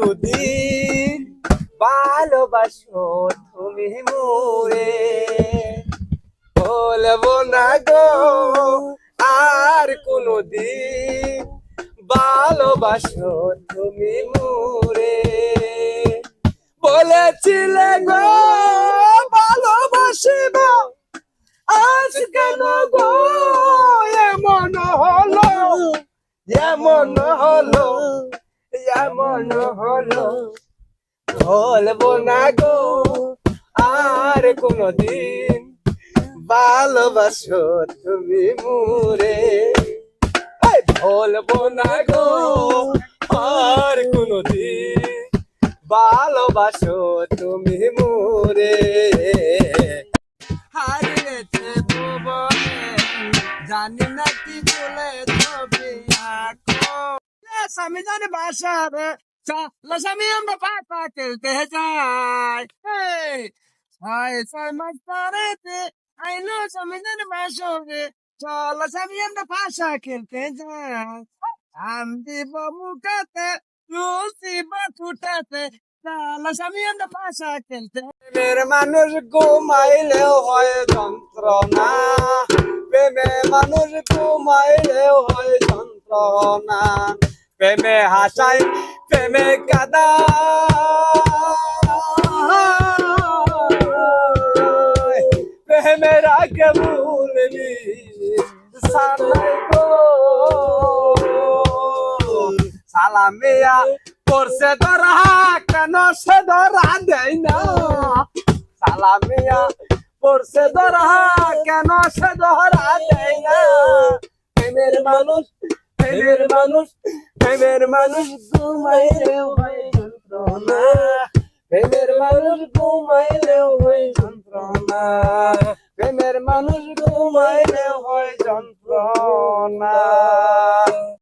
কোনদিন ভালোবাসো তুমি মোরে। বলব না গো, আর কোনদিন ভালোবাসো তুমি মোরে। বলেছিলে গো, ভালোবাসিব। আজ কেন গো, এমন হলো এমন হলো। এমন হলো, বলব না গো, আর কোনদিন ভালোবাসো তুমি মুরে। বলব না গো, আর কোনদিন ভালোবাসো তুমি মুরে। হারিয়েছে জানি না কি বলে যাই ছয় ছয় মাস পরেতে আইলো স্বামী জানে বাসা রে চলো স্বামী আমরা পাশা খেলতে যাই আম দিব মুখাতে লুচি বা ছুটাতে চলো স্বামী আমরা পাশা খেলতে প্রেমের মানুষ ঘুমাইলেও হয় যন্ত্রণা প্রেমে মানুষ ঘুমাইলেও হয় যন্ত্রণা প্রেমে হাসাই, প্রেমে কাদা। প্রেমের আগে ভুলবি সালামিয়া করছে ধরা, কেন সে ধরা দেয় না? সালামিয়া করছে ধরা, কেন সে ধরা দেয় না? প্রেমের মানুষ প্রেমের মানুষ প্রেমের মানুষ ঘুমাইলেও হয় যন্ত্রণা। প্রেমের মানুষ ঘুমাইলেও হয় যন্ত্রণা। প্রেমের মানুষ ঘুমাইলেও হয় যন্ত্রণা।